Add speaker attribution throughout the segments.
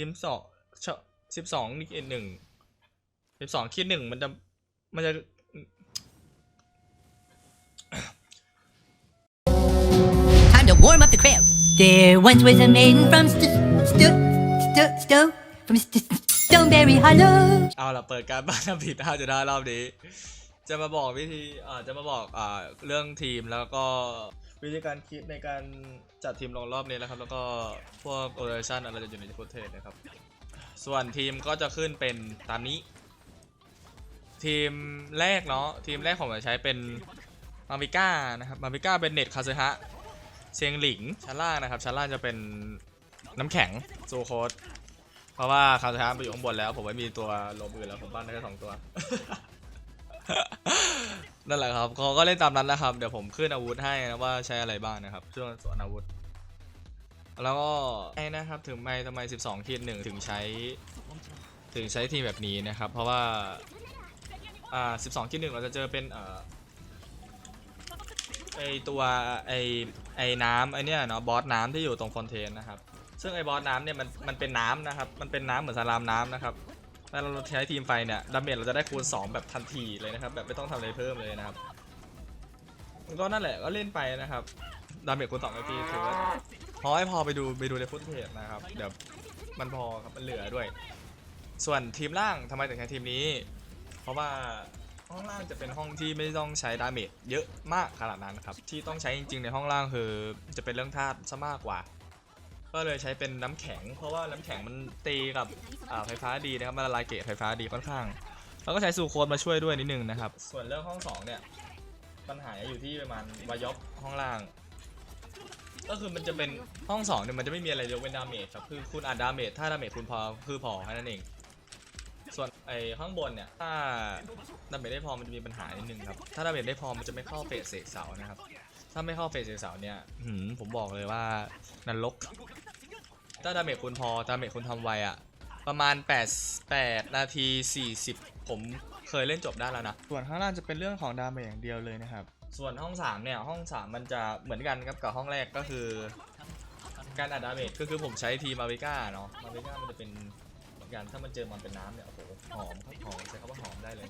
Speaker 1: ทีมสองสิบสองนี่หนึ่งสิบสองคิดหนึ่งมันจะมันจะ
Speaker 2: Time to warm up the crib. There once was a maiden from St- St- St- St- from St- Stoneberry Hollow.
Speaker 1: เอาละเปิดการบ้านทำผิดห้าจุดห้ารอบนี้ จะมาบอกวิธีอ่าจะมาบอกอ่าเรื่องทีมแล้วก็ วิธีการคิดในการจัดทีมลงรอบนี้นะครับ แล้วก็พวกโอเปอเรชั่นอะไรจะอยู่ในฟุตเทจนะครับ ส่วนทีมก็จะขึ้นเป็นตามนี้ ทีมแรกเนาะทีมแรกผมจะใช้เป็นมาวิก้านะครับมาวิก้าเป็นเน็ตคาซึฮะเซียงหลิงชั้นล่างนะครับชั้นล่างจะเป็นน้ำแข็งโซโคสเพราะว่าคาซึฮะไปอยู่ข้างบนแล้ว ผมไม่มีตัวลมอื่นแล้วผมปั้นได้แค่สองตัว นั่นแหละครับเขาก็เล่นตามนั้นนะครับ เดี๋ยวผมขึ้นอาวุธให้นะว่าใช้อะไรบ้างนะครับช่วงสอนอาวุธ แล้วก็ไอ้นะครับ ถึงไม่ทำไม 12ขีดหนึ่งถึงใช้ ถึงใช้ทีมแบบนี้นะครับ เพราะว่า อ่า 12ขีดหนึ่งเราจะเจอเป็นเอ่อไอตัวไอไอน้ำไอเนี้ยเนาะบอสน้ำที่อยู่ตรงฟอนเทนนะครับ ซึ่งไอบอสน้ำเนี่ยมันมันเป็นน้ำนะครับ มันเป็นน้ำเหมือนสลามน้ำนะครับ ถ้าเราใช้ทีมไฟเนี่ยดาเมจเราจะได้คูณ 2 แบบทันทีเลยนะครับ แบบไม่ต้องทำอะไรเพิ่มเลยนะครับก็นั่นแหละก็เล่นไปนะครับดาเมจคูณ2นาทีถือว่าพอให้พอไปดูไปดูในฟุตเทจนะครับเดี๋ยวมันพอครับมันเหลือด้วย ส่วนทีมล่างทำไมถึงใช้ทีมนี้ เพราะว่าห้องล่างจะเป็นห้องที่ไม่ต้องใช้ดาเมจเยอะมากขนาดนั้นครับที่ต้องใช้จริงๆในห้องล่างคือจะเป็นเรื่องธาตุซะมากกว่า ก็เลยใช้เป็นน้ำแข็ง เพราะว่าน้ำแข็งมันตีกับไฟฟ้าดีนะครับมันละลายเกจไฟฟ้าดีค่อนข้าง แล้วก็ใช้ซูโคนมาช่วยด้วยนิดนึงนะครับ ส่วนเรื่องห้องสองเนี่ยปัญหาอยู่ที่ประมาณวายอกห้องล่าง ก็คือมันจะเป็นห้องสองเนี่ยมันจะไม่มีอะไรยกเว้นดาเมจครับคือคุณอัดดาเมจถ้าดาเมจคุณพอคือพอแค่นั้นเองส่วนไอ้ข้างบนเนี่ยถ้าดาเมจได้พอมันจะมีปัญหานิดนึงครับถ้าดาเมจได้พอมันจะไม่เข้าเฟสเสกเสานะครับ ถ้าไม่เข้าเฟสเสกเสาเนี่ยหืมผมบอกเลยว่านรกถ้าดาเมจคุณพอดาเมจคุณทำไวอะประมาณ 8 8 นาที 40 ผมเคยเล่นจบได้แล้วนะ ส่วนข้างล่างจะเป็นเรื่องของดาเมจอย่างเดียวเลยนะครับ ส่วนห้อง 3 เนี่ย ห้อง 3 มันจะเหมือนกันครับกับห้องแรกก็คือ การอัดดาเมจก็คือผมใช้ทีมาวิก้าเนาะมาวิก้ามันจะเป็นเหมือนกันถ้ามันเจอมันเป็นน้ำเนี่ย โอ้โห หอมครับหอมใช้คำว่าหอมได้เลย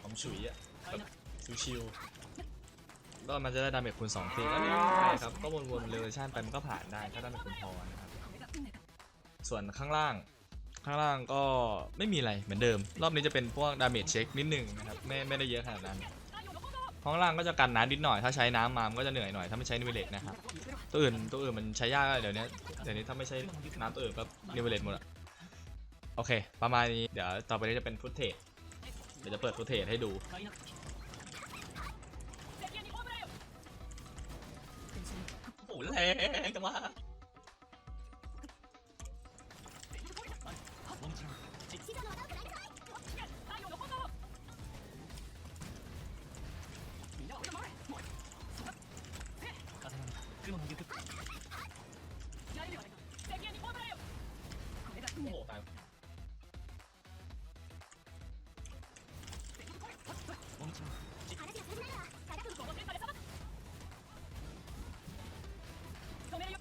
Speaker 1: หอมฉุยอะแบบชิวๆ ก็มันจะได้ดาเมจคูณ2ทีก็ไม่ใช่ครับ ก็วนๆเรเวชั่นไปมันก็ผ่านได้ถ้าดาเมจคูณพอนะครับ ส่วนข้างล่าง ข้างล่างก็ไม่มีอะไรเหมือนเดิม รอบนี้จะเป็นพวกดาเมจเช็คนิดหนึ่งนะครับ ไม่ไม่ได้เยอะขนาดนั้น ข้างล่างก็จะกันน้ำนิดหน่อย ถ้าใช้น้ำมามันก็จะเหนื่อยหน่อย ถ้าไม่ใช้นิเวเลตนะครับ ตัวอื่นตัวอื่นมันใช้ยากเดี๋ยวนี้เดี๋ยวนี้ถ้าไม่ใช้น้ำตัวอื่นก็นิเวเลตหมดอะโอเค ประมาณนี้ เดี๋ยวต่อไปนี้จะเป็นฟุตเทจเดี๋ยวจะเปิดฟุตเทจให้ดู โอ้โหแรงจังวะ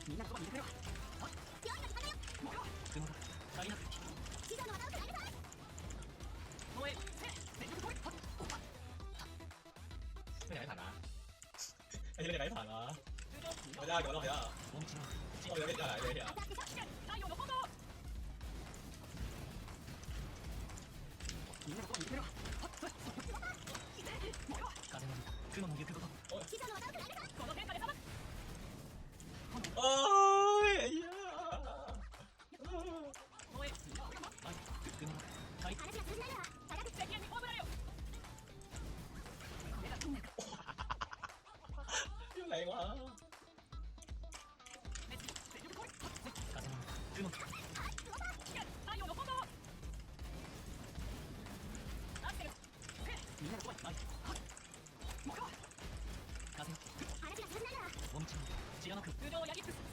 Speaker 1: ไม่อยากให้ผ่านนะไอ้เรื่องไหนผ่านนะไม่ได้เดี๋ยวเราเดี๋ยวเราจะไม่ได้เลยอะโい
Speaker 3: ます。みんなはい
Speaker 4: はいもうか。風おもちくをやりつつ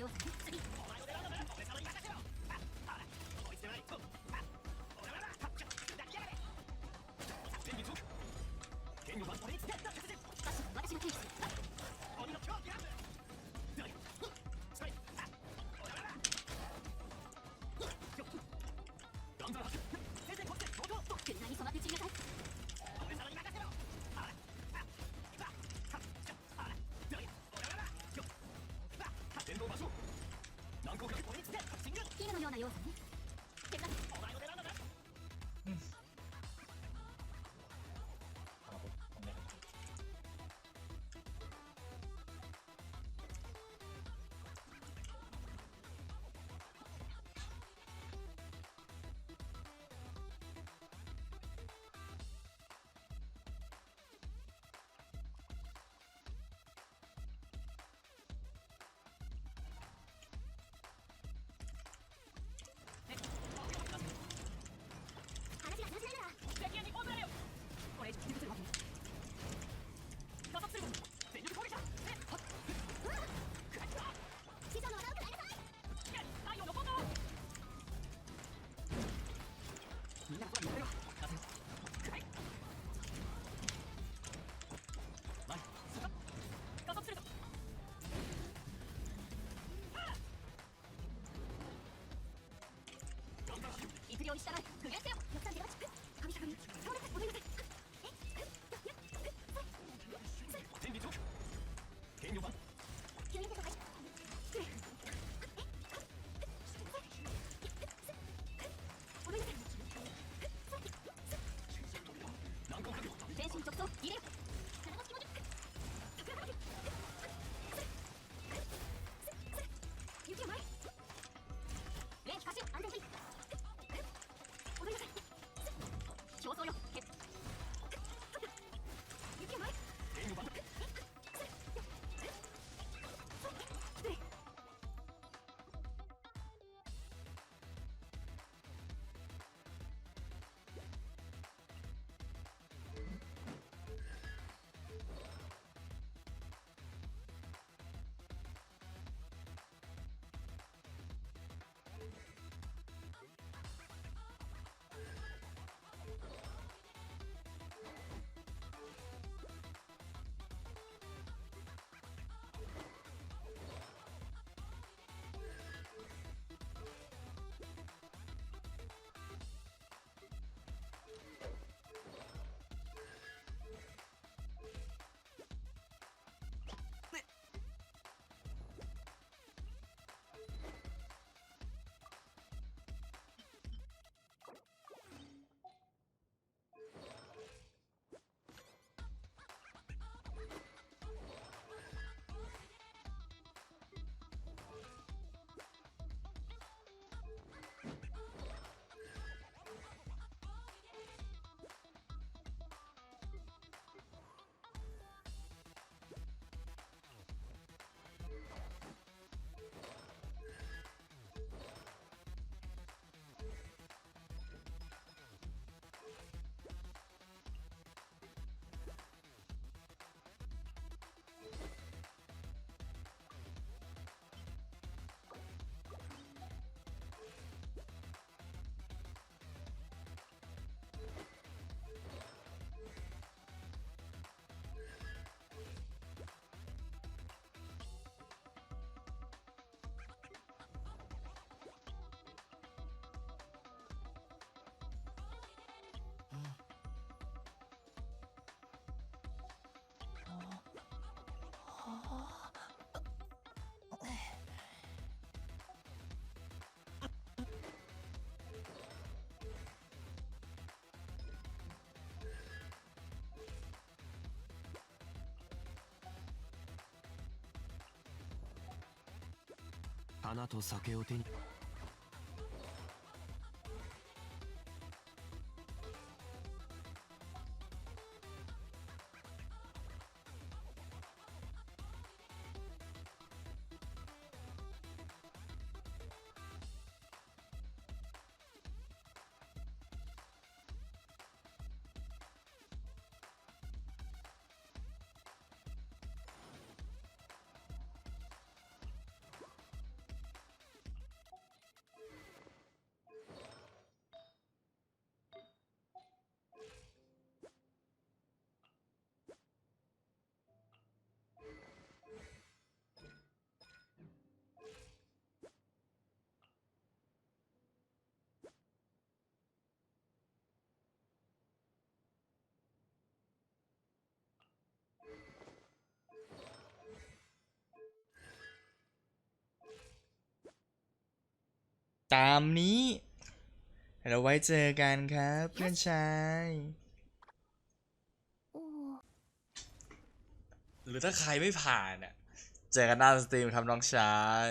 Speaker 4: なよ
Speaker 3: し
Speaker 4: たら
Speaker 5: 花と酒を手に
Speaker 1: ตามนี้เราไว้เจอกันครับเพื่อนชายหรือถ้าใครไม่ผ่านอะ เจอกันหน้าสตรีมครับน้องชาย